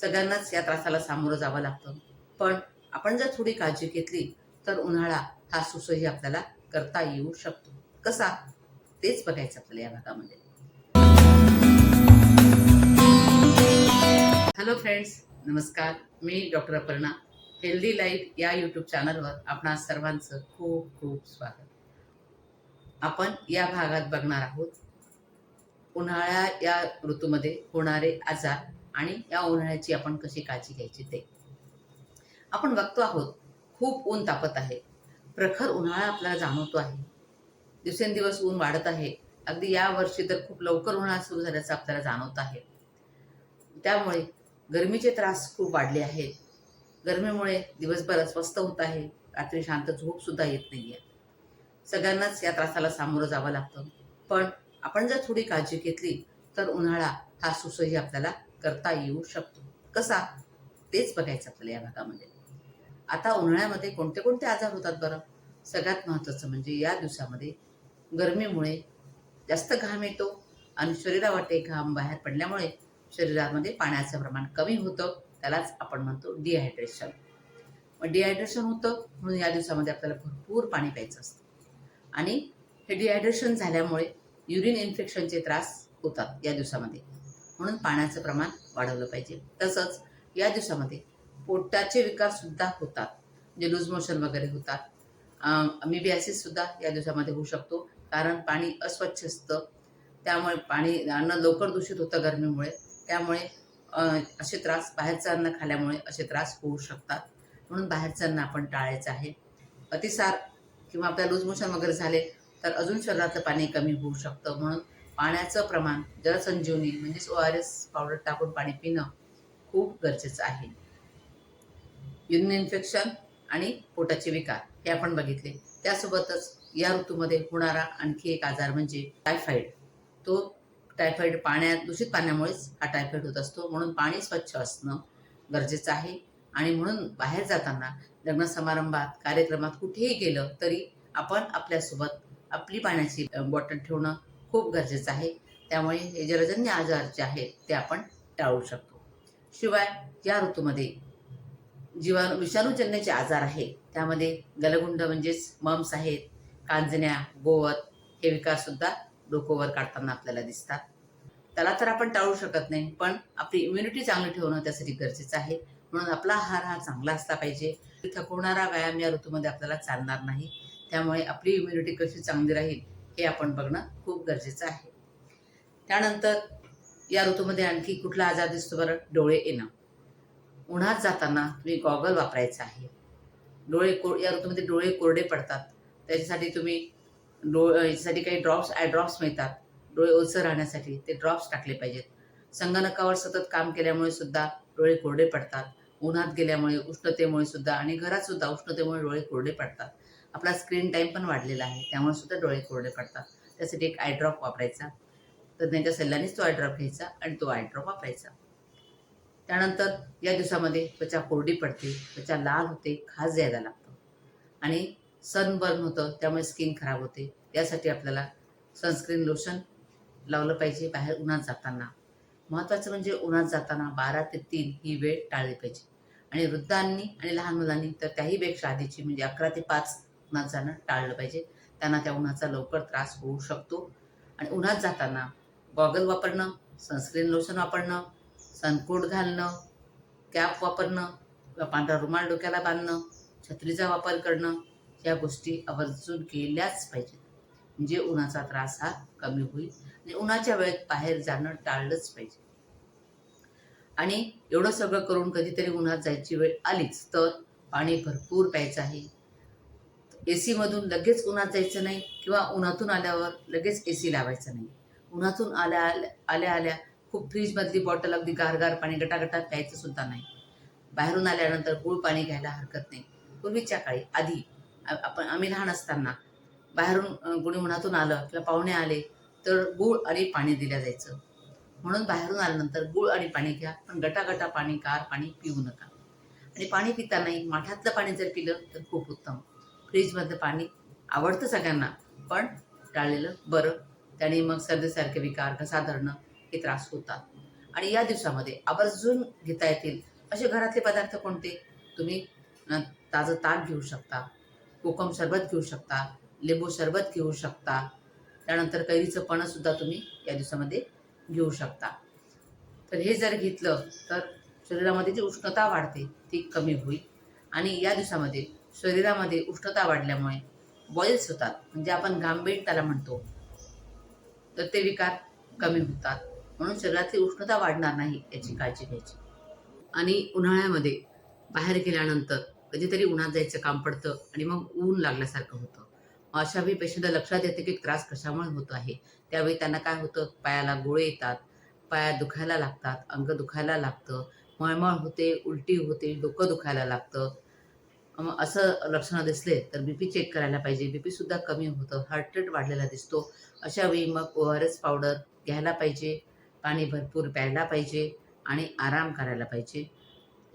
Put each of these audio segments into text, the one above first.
सगळ्यांनाच या त्रासाला सामोरं जावं लागतं. पण आपण जर थोडी काळजी घेतली तर उन्हाळा हा सुसही आपल्याला करता येऊ शकतो. कसा? तेच बघायचं आपल्याला या भागामध्ये. हॅलो फ्रेंड्स नमस्कार. मी डॉक्टर अपर्णा. हेल्दी लाईफ या यूट्यूब चॅनलवर आपणा सर्वांचं खूप खूप स्वागत. आपण या भागात बघणार आहोत उन्हाळ्या या ऋतूमध्ये होणारे आजार आणि या उन्हाळ्याची आपण कशी काळजी घ्यायची ते. आपण बघतो आहोत खूप ऊन तापत आहे. प्रखर उन्हाळा आपल्याला जाणवतो आहे. दिवसेंदिवस ऊन वाढत आहे. अगदी या वर्षी तर खूप लवकर उन्हाळा सुरू झाल्याचं आपल्याला जाणवत आहे. त्यामुळे गरमीचे त्रास खूप वाढले आहेत. गरमीमुळे दिवसभर अस्वस्थ होत आहे. रात्री शांत झोप सुद्धा येत आहे सगळ्यांनाच या त्रासाला सामोरं जावं लागतं. पण आपण जर थोडी काळजी घेतली तर उन्हाळा हा सुसही आपल्याला करता येऊ शकतो. कसा? तेच बघायचं आपल्याला या भागामध्ये. आता उन्हाळ्यामध्ये कोणते कोणते आजार होतात बरं? सगळ्यात महत्त्वाचं म्हणजे या दिवसामध्ये गरमीमुळे जास्त घाम येतो आणि शरीरावाटे घाम बाहेर पडल्यामुळे शरीरामध्ये पाण्याचं प्रमाण कमी होतं. त्यालाच आपण म्हणतो डिहायड्रेशन मग डिहायड्रेशन होतं म्हणून या दिवसामध्ये आपल्याला भरपूर पाणी प्यायचं असतं. आणि हे डिहायड्रेशन झाल्यामुळे युरिन इन्फेक्शनचे त्रास होतात या दिवसामध्ये. म्हणून पाण्याचं प्रमाण वाढवलं पाहिजे. तसंच या दिवसामध्ये पोटाचे विकार सुद्धा होतात म्हणजे लूज मोशन वगैरे होतात. अमिबियासिस सुद्धा या दिवसामध्ये होऊ शकतो कारण पाणी अस्वच्छ असतं. त्यामुळे पाणी अन्न लवकर दूषित होतं गरमीमुळे. त्यामुळे असे त्रास बाहेरचं अन्न खाल्यामुळे असे त्रास होऊ शकतात. म्हणून बाहेरचं अन्न आपण टाळायचं आहे. अतिसार किंवा आपल्या लूज मोशन वगैरे झाले तर अजून शरीरातलं पाणी कमी होऊ शकतं. म्हणून पाण्याचं प्रमाण जलसंजीवनी म्हणजेच ओ आर एस पावडर टाकून पाणी पिणं खूप गरजेचं आहे. युरिन इन्फेक्शन आणि पोटाचे विकार हे आपण बघितले. त्यासोबतच या ऋतूमध्ये होणारा आणखी एक आजार म्हणजे टायफॉईड तो टायफॉईड पाण्यात दूषित पाण्यामुळेच हा टायफॉईड होत असतो. म्हणून पाणी स्वच्छ असणं गरजेचं आहे. आणि म्हणून बाहेर जाताना लग्न समारंभात कार्यक्रमात कुठेही गेलं तरी आपण आपल्यासोबत आपली पाण्याची बॉटल ठेवणं खूप गरजेचं आहे. त्यामुळे हे जलजन्य आजार जे आहेत ते आपण टाळू शकतो. शिवाय या ऋतूमध्ये जीवाणू विषाणूजन्यचे आजार आहेत. त्यामध्ये गलगुंड म्हणजेच मम्स आहेत कांजण्या गोवत हे विकारसुद्धा डोकोवर काढताना आपल्याला दिसतात. त्याला तर आपण टाळू शकत नाही पण आपली इम्युनिटी चांगली ठेवणं त्यासाठी गरजेचं आहे. म्हणून आपला आहार हा चांगला असला पाहिजे. थकवणारा व्यायाम या ऋतूमध्ये आपल्याला चालणार नाही. त्यामुळे आपली इम्युनिटी कशी चांगली राहील हे आपण बघणं खूप गरजेचं आहे. त्यानंतर या ऋतूमध्ये आणखी कुठला आजार दिसतो बरं? डोळे येणं. उन्हात जाताना तुम्ही गॉगल वापरायचा आहे. डोळे को या ऋतूमध्ये डोळे कोरडे पडतात. त्याच्यासाठी तुम्ही डो याच्यासाठी काही ड्रॉप्स आय ड्रॉप्स मिळतात. डोळे ओलसर राहण्यासाठी ते ड्रॉप्स टाकले पाहिजेत. संगणकावर सतत काम केल्यामुळे सुद्धा डोळे कोरडे पडतात. उन्हात गेल्यामुळे उष्णतेमुळे सुद्धा आणि घरात सुद्धा उष्णतेमुळे डोळे कोरडे पडतात. आपला स्क्रीन टाईम पण वाढलेला आहे. त्यामुळे सुद्धा डोळे कोरडे पडतात. त्यासाठी एक आय ड्रॉप वापरायचा. त्यांच्या सल्ल्यानेच तो आयड्रॉप घ्यायचा आणि तो आयड्रॉप वापरायचा. त्यानंतर या दिवसामध्ये त्वचा कोरडी पडते. त्वचा लाल होते खास द्यायला लागतो. आणि सनबर्न होतं त्यामुळे स्किन खराब होते. त्यासाठी आपल्याला सनस्क्रीन लोशन लावलं पाहिजे बाहेर उन्हात जाताना. महत्त्वाचं म्हणजे उन्हात जाताना बारा ते तीन ही वेळ टाळली पाहिजे. आणि वृद्धांनी आणि लहान मुलांनी तर त्याहीपेक्षा आधीची म्हणजे अकरा ते पाच उन्हात जाणं टाळलं पाहिजे. त्यांना त्या उन्हाचा लवकर त्रास होऊ शकतो. आणि उन्हात जाताना गॉगल वापरणं सनस्क्रीन लोशन वापरणं सनकोट घालणं कॅप वापरणं किंवा पांढरा रुमाल डोक्याला बांधणं छत्रीचा वापर करणं या गोष्टी आवर्जून केल्याच पाहिजेत. म्हणजे उन्हाचा त्रास हा कमी होईल आणि उन्हाच्या वेळेत बाहेर जाणं टाळलंच पाहिजे. आणि एवढं सगळं करून कधीतरी उन्हात जायची वेळ आलीच तर पाणी भरपूर प्यायचं आहे. ए सीमधून लगेच उन्हात जायचं नाही किंवा उन्हातून आल्यावर लगेच ए सी लावायचं नाही. उन्हातून आल्या आल्या आल्या आल्या खूप फ्रीजमधली बॉटल अगदी गारगार पाणी गटागटात प्यायचं सुद्धा नाही. बाहेरून आल्यानंतर गुळ पाणी घ्यायला हरकत नाही. पूर्वीच्या काळी आधी आपण आम्ही लहान असताना बाहेरून गुणी कोणी उन्हातून आलं किंवा पाहुणे आले तर गुळ आणि पाणी दिलं जायचं. म्हणून बाहेरून आल्यानंतर गुळ आणि पाणी घ्या पण गटागटा पाणी गार पाणी पिऊ नका. आणि पाणी पितानाही माठातलं पाणी जर पिलं तर खूप उत्तम. फ्रीजमधलं पाणी आवडतं सगळ्यांना पण टाळलेलं बरं. त्याने मग सर्दीसारखे विकार घसा धरणं हे त्रास होतात. आणि या दिवसामध्ये आवर्जून घेता येतील असे घरातले पदार्थ कोणते? तुम्ही ताजं ताक घेऊ शकता कोकम सरबत घेऊ शकता लिंबू सरबत घेऊ शकता. त्यानंतर कैरीचं पणसुद्धा तुम्ही या दिवसामध्ये घेऊ शकता. तर हे जर घेतलं तर शरीरामध्ये जी उष्णता वाढते ती कमी होईल. आणि या दिवसामध्ये शरीरामध्ये उष्णता वाढल्यामुळे बॉईल्स होतात. म्हणजे आपण गांभीर त्याला म्हणतो. तर ते विकार कमी होतात. म्हणून शरीरातली उष्णता वाढणार नाही याची काळजी घ्यायची. आणि उन्हाळ्यामध्ये बाहेर गेल्यानंतर कधीतरी उन्हात जायचं काम पडतं आणि मग ऊन लागल्यासारखं होतं. मग अशा वेळी पेशंटला लक्षात येतं की त्रास कशामुळे होतो आहे. त्यावेळी त्यांना काय होतं? पायाला गोळे येतात. पाया दुखायला लागतात. अंग दुखायला लागतं. मळमळ होते उलटी होते डोकं दुखायला लागतं. मग असं लक्षणं दिसले तर बी पी चेक करायला पाहिजे. बी पीसुद्धा कमी होतं. हार्ट रेट वाढलेला दिसतो. अशा वेळी मग ओ आर एस पावडर घ्यायला पाहिजे. पाणी भरपूर प्यायला पाहिजे आणि आराम करायला पाहिजे.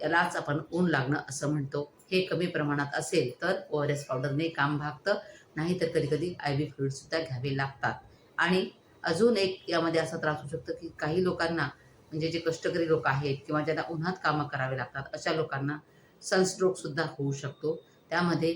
यालाच आपण ऊन लागणं असं म्हणतो. हे कमी प्रमाणात असेल तर ओ आर एस पावडरने काम भागतं. नाहीतर कधी कधी आय व्ही फ्लुईडसुद्धा घ्यावे लागतात. आणि अजून एक यामध्ये असा त्रास होऊ शकतो की काही लोकांना म्हणजे जे कष्टकरी लोक आहेत किंवा ज्यांना उन्हात कामं करावे लागतात अशा लोकांना सनस्ट्रोक सुद्धा होऊ शकतो. त्यामध्ये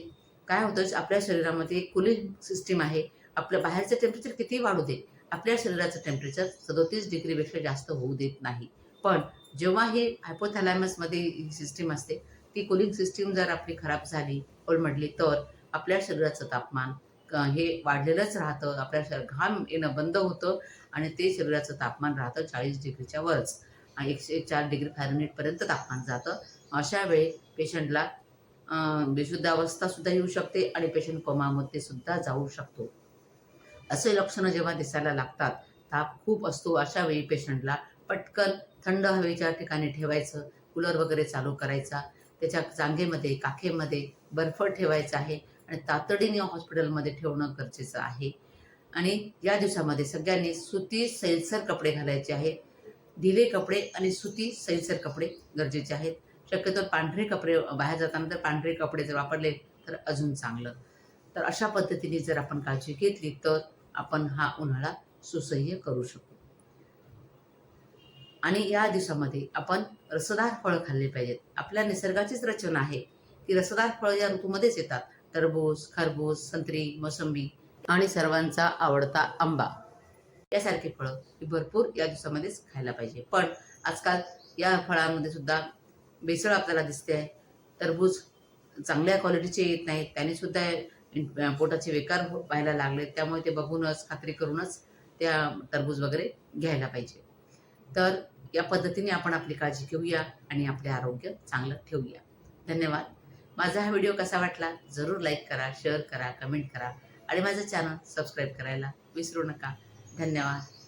काय होतं आपल्या शरीरामध्ये कुलिंग सिस्टीम आहे. आपलं बाहेरचं टेम्परेचर किती वाढू दे आपल्या शरीराचं टेम्परेचर सदोतीस डिग्रीपेक्षा जास्त होऊ देत नाही. पण जेव्हा हे हायपोथॅलॅमसमध्ये ही सिस्टीम असते ती कुलिंग सिस्टीम जर आपली खराब झाली कोलमडली तर आपल्या शरीराचं तापमान हे वाढलेलंच राहतं. आपल्या शरीर घाम येणं बंद होतं आणि ते शरीराचं तापमान राहतं चाळीस डिग्रीच्या वरच. आणि एकशे चार डिग्री फॅरनेटपर्यंत तापमान जातं. अशा वेळी पेशंटला बेशुद्ध सुद्धा येऊ शकते आणि पेशंट कोमामध्ये सुद्धा जाऊ शकतो. असे लक्षणं जेव्हा दिसायला लागतात ताप खूप असतो अशा वेळी पेशंटला पटकन थंड हवेच्या ठिकाणी ठेवायचं कूलर वगैरे चालू करायचा त्याच्या जांगेमध्ये काखेमध्ये बर्फ ठेवायचा आहे आणि तातडीने हॉस्पिटलमध्ये ठेवणं गरजेचं आहे. आणि या दिवसामध्ये सगळ्यांनी सुती सैलसर कपडे घालायचे आहेत. ढिले कपडे आणि सुती सैलसर कपडे गरजेचे आहेत. शक्यतो पांढरे कपडे बाहेर जाताना तर पांढरे कपडे जर वापरले तर अजून चांगलं. तर अशा पद्धतीने जर आपण काळजी घेतली तर आपण हा उन्हाळा सुसह्य करू शकू. आणि या दिवसामध्ये आपण रसदार फळं खाल्ली पाहिजेत. आपल्या निसर्गाचीच रचना आहे की रसदार फळं या ऋतूमध्येच येतात. टरबूज खरबूज संत्री मोसंबी आणि सर्वांचा आवडता आंबा. यासारखी फळं ही भरपूर या दिवसामध्येच खायला पाहिजे. पण आजकाल या फळांमध्ये सुद्धा भेसळ आपल्याला दिसते आहे. टरबूज चांगल्या क्वालिटीचे येत नाहीत. त्याने सुद्धा पोटाचे विकार हो- व्हायला लागले. त्यामुळे ते बघूनच खात्री करूनच त्या टरबूज वगैरे घ्यायला पाहिजे. तर या पद्धतीने आपण आपली काळजी घेऊया आणि आपले आरोग्य चांगलं ठेवूया. धन्यवाद. माझा हा व्हिडिओ कसा वाटला जरूर लाईक करा शेअर करा कमेंट करा आणि माझं चॅनल सबस्क्राईब करायला विसरू नका. धन्यवाद.